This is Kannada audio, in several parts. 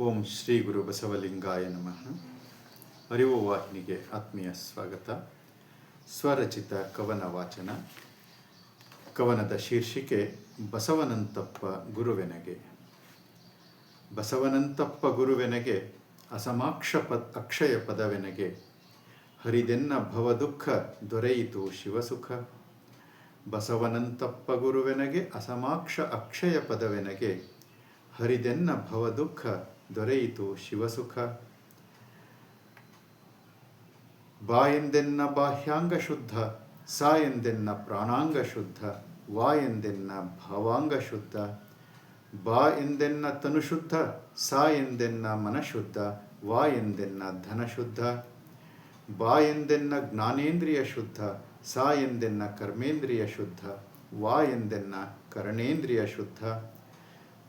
ಓಂ ಶ್ರೀ ಗುರು ಬಸವಲಿಂಗಾಯ ನಮಃ. ಅರಿವು ವಾಹಿನಿಗೆ ಆತ್ಮೀಯ ಸ್ವಾಗತ. ಸ್ವರಚಿತ ಕವನ ವಾಚನ. ಕವನದ ಶೀರ್ಷಿಕೆ, ಬಸವನಂತಪ್ಪ ಗುರುವೆನಗೆ. ಬಸವನಂತಪ್ಪ ಗುರುವೆನಗೆ, ಅಸಮಾಕ್ಷ ಪದ, ಅಕ್ಷಯ ಪದವೆನಗೆ. ಹರಿದೆನ್ನ ಭವದುಃಖ ದೊರೆಯಿತು ಶಿವಸುಖ. ಬಸವನಂತಪ್ಪ ಗುರುವೆನಗೆ, ಅಸಮಾಕ್ಷ ಅಕ್ಷಯ ಪದವೆನಗೆ. ಹರಿದೆನ್ನ ಭವದುಃಖ ದೊರೆಯಿತು ಶಿವಸುಖ. ಬಾ ಎಂದೆನ್ನ ಬಾಹ್ಯಾಂಗ ಶುದ್ಧ, ಸಾ ಎಂದೆನ್ನ ಪ್ರಾಣಾಂಗ ಶುದ್ಧ, ವಾ ಎಂದೆನ್ನ ಭಾವಾಂಗ ಶುದ್ಧ. ಬಾ ಎಂದೆನ್ನ ತನು ಶುದ್ಧ, ಸಾ ಎಂದೆನ್ನ ಮನಶುದ್ಧ ವಾ ಎಂದೆನ್ನ ಧನ ಶುದ್ಧ. ಬಾ ಎಂದೆನ್ನ ಜ್ಞಾನೇಂದ್ರಿಯ ಶುದ್ಧ, ಸಾ ಎಂದೆನ್ನ ಕರ್ಮೇಂದ್ರಿಯ ಶುದ್ಧ, ವಾ ಎಂದೆನ್ನ ಕರಣೇಂದ್ರಿಯ ಶುದ್ಧ.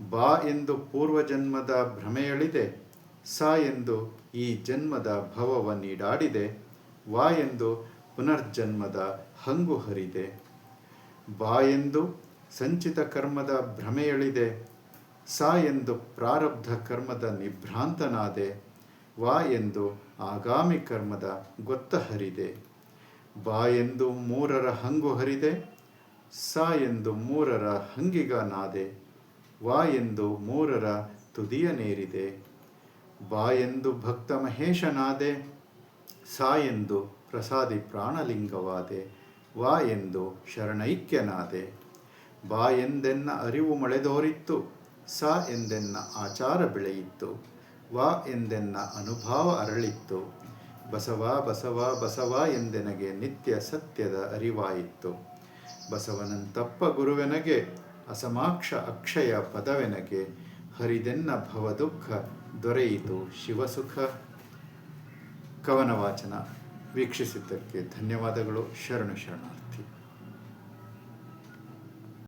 ಬಾ ಎಂದು ಪೂರ್ವಜನ್ಮದ ಭ್ರಮೆಯಳಿದೆ, ಸ ಎಂದು ಈ ಜನ್ಮದ ಭವವ ನೀಡಾಡಿದೆ, ವಾ ಎಂದು ಪುನರ್ಜನ್ಮದ ಹಂಗು ಹರಿದೆ. ಬಾ ಎಂದು ಸಂಚಿತ ಕರ್ಮದ ಭ್ರಮೆಯಳಿದೆ, ಸ ಎಂದು ಪ್ರಾರಬ್ಧ ಕರ್ಮದ ನಿಭ್ರಾಂತನಾದೆ, ವಾ ಎಂದು ಆಗಾಮಿ ಕರ್ಮದ ಗೊತ್ತ ಹರಿದೆ. ಬಾ ಎಂದು ಮೂರರ ಹಂಗು ಹರಿದೆ, ಸ ಎಂದು ಮೂರರ ಹಂಗಿಗ ನಾದೆ ವಾ ಎಂದು ಮೂರರ ತುದಿಯ ನೇರಿದೆ. ಬಾ ಎಂದು ಭಕ್ತ ಮಹೇಶನಾದೆ. ಸಾ ಎಂದು ಪ್ರಸಾದಿ ಪ್ರಾಣಲಿಂಗವಾದೆ. ವಾ ಎಂದು ಶರಣೈಕ್ಯನಾದೆ. ಬಾ ಎಂದೆನ್ನ ಅರಿವು ಮಳೆದೋರಿತ್ತು. ಸಾ ಎಂದೆನ್ನ ಆಚಾರ ಬೆಳೆಯಿತ್ತು. ವಾ ಎಂದೆನ್ನ ಅನುಭಾವ ಅರಳಿತ್ತು. ಬಸವ ಬಸವ ಬಸವ ಎಂದೆನಗೆ ನಿತ್ಯ ಸತ್ಯದ ಅರಿವಾಯಿತು ಬಸವನಂತಪ್ಪ ಗುರುವೆನಗೆ ಅಸಮಾಕ್ಷ ಅಕ್ಷಯ ಪದವೆನಗೆ ಹರಿದೆನ್ನ ಭವದುಃಖ ದೊರೆಯಿತು ಶಿವಸುಖ. ಕವನ ವಾಚನ ವೀಕ್ಷಿಸಿದ್ದಕ್ಕೆ ಧನ್ಯವಾದಗಳು. ಶರಣು ಶರಣಾರ್ಥಿ.